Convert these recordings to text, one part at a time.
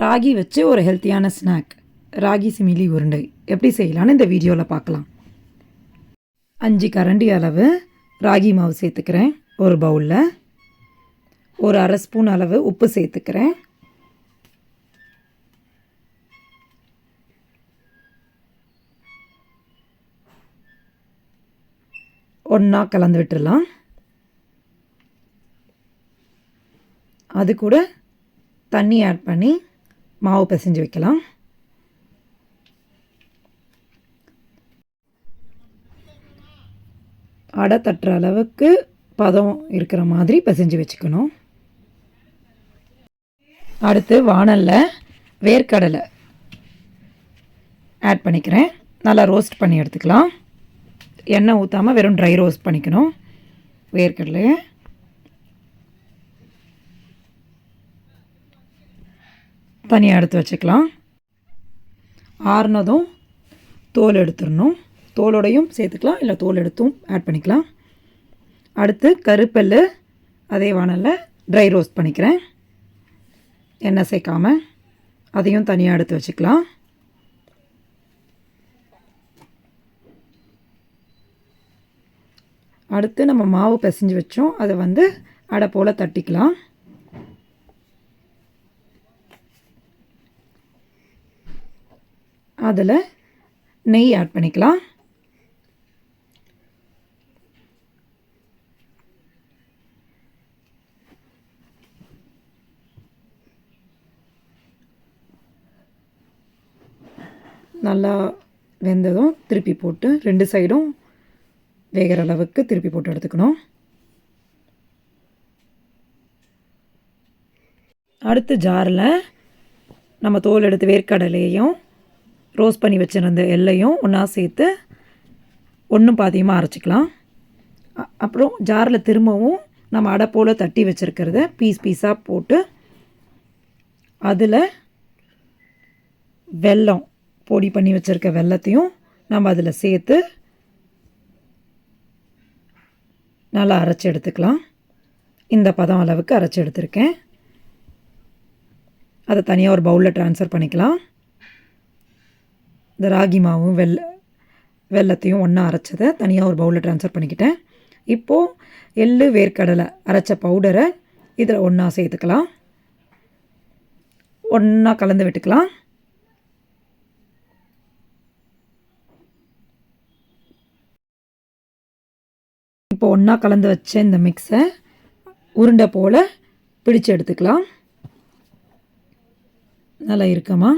ராகி வச்சு ஒரு ஹெல்த்தியான ஸ்நாக். ராகி சிமிலி உருண்டை. எப்படி செய்யலான்னு இந்த வீடியோவில் பார்க்கலாம். அஞ்சு கரண்டி அளவு ராகி மாவு சேர்த்துக்கிறேன். ஒரு பவுலில். ஒரு அரை ஸ்பூன் அளவு உப்பு சேர்த்துக்கிறேன். ஒன்றா கலந்து விட்டுடலாம் அது கூட தண்ணி ஆட் பண்ணி மாவு பிசைஞ்சு வைக்கலாம். அடை தட்டுற அளவுக்கு பதம் இருக்கிற மாதிரி பிசைஞ்சு வச்சுக்கணும். அடுத்து வானலில் வேர்க்கடலை ஆட் பண்ணிக்கிறேன். நல்லா ரோஸ்ட் பண்ணி எடுத்துக்கலாம். எண்ணெய் ஊற்றாமல் வெறும் ட்ரை ரோஸ்ட் பண்ணிக்கணும். வேர்க்கடலையை தனியாக எடுத்து வச்சுக்கலாம். ஆறுனதும் தோல் எடுத்துடணும். தோலோடையும் சேர்த்துக்கலாம் இல்லை தோல் எடுத்தும் ஆட் பண்ணிக்கலாம். அடுத்து கருப்பல் அதே வானலில் ட்ரை ரோஸ்ட் பண்ணிக்கிறேன். எண்ணெய் சேர்க்காமல் அதையும் தனியாக எடுத்து வச்சுக்கலாம். அடுத்து நம்ம மாவு பிசைஞ்சு வச்சோம். அதை வந்து அடை போல் தட்டிக்கலாம். அதில் நெய் ஆட் பண்ணிக்கலாம். நல்லா வெந்ததும் திருப்பி போட்டு ரெண்டு சைடும் வேகிற அளவுக்கு திருப்பி போட்டு எடுத்துக்கணும். அடுத்து ஜாரில் நம்ம தோல் எடுத்து வேர்க்கடலையும் ரோஸ்ட் பண்ணி வச்சுருந்த எல்லையும் ஒன்றா சேர்த்து ஒன்றும் பாதியமாக அரைச்சிக்கலாம். அப்புறம் ஜாரில் திரும்பவும் நம்ம அடை போல் தட்டி வச்சுருக்கிறத பீஸ் பீஸாக போட்டு அதில் வெல்லம் பொடி பண்ணி வச்சுருக்க வெள்ளத்தையும் நம்ம அதில் சேர்த்து நல்லா அரைச்சி எடுத்துக்கலாம். இந்த பதம் அளவுக்கு அரைச்சி எடுத்திருக்கேன். அதை தனியாக ஒரு பவுலில் ட்ரான்ஸ்ஃபர் பண்ணிக்கலாம். இந்த ராகி மாவும் வெள்ள வெள்ளத்தையும் ஒன்றா அரைச்சதை தனியாக ஒரு பவுலில் ட்ரான்ஸ்ஃபர் பண்ணிக்கிட்டேன். இப்போது எள்ளு வேர்க்கடலை அரைச்ச பவுடரை இதில் ஒன்றா சேர்த்துக்கலாம். ஒன்றா கலந்து விட்டுக்கலாம். இப்போ ஒன்றா கலந்து வச்ச இந்த மிக்ஸை உருண்டை போல் பிடிச்சு எடுத்துக்கலாம். நல்லா இருக்கமா?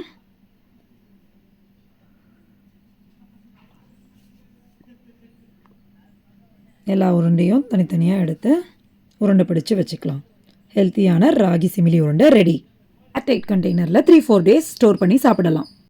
எல்லா உருண்டையும் தனித்தனியாக எடுத்து உருண்டை பிடிச்சி வச்சுக்கலாம். ஹெல்த்தியான ராகி சிமிலி உருண்டை ரெடி அட்டைட் கண்டெய்னரில் த்ரீ ஃபோர் டேஸ் ஸ்டோர் பண்ணி சாப்பிடலாம்.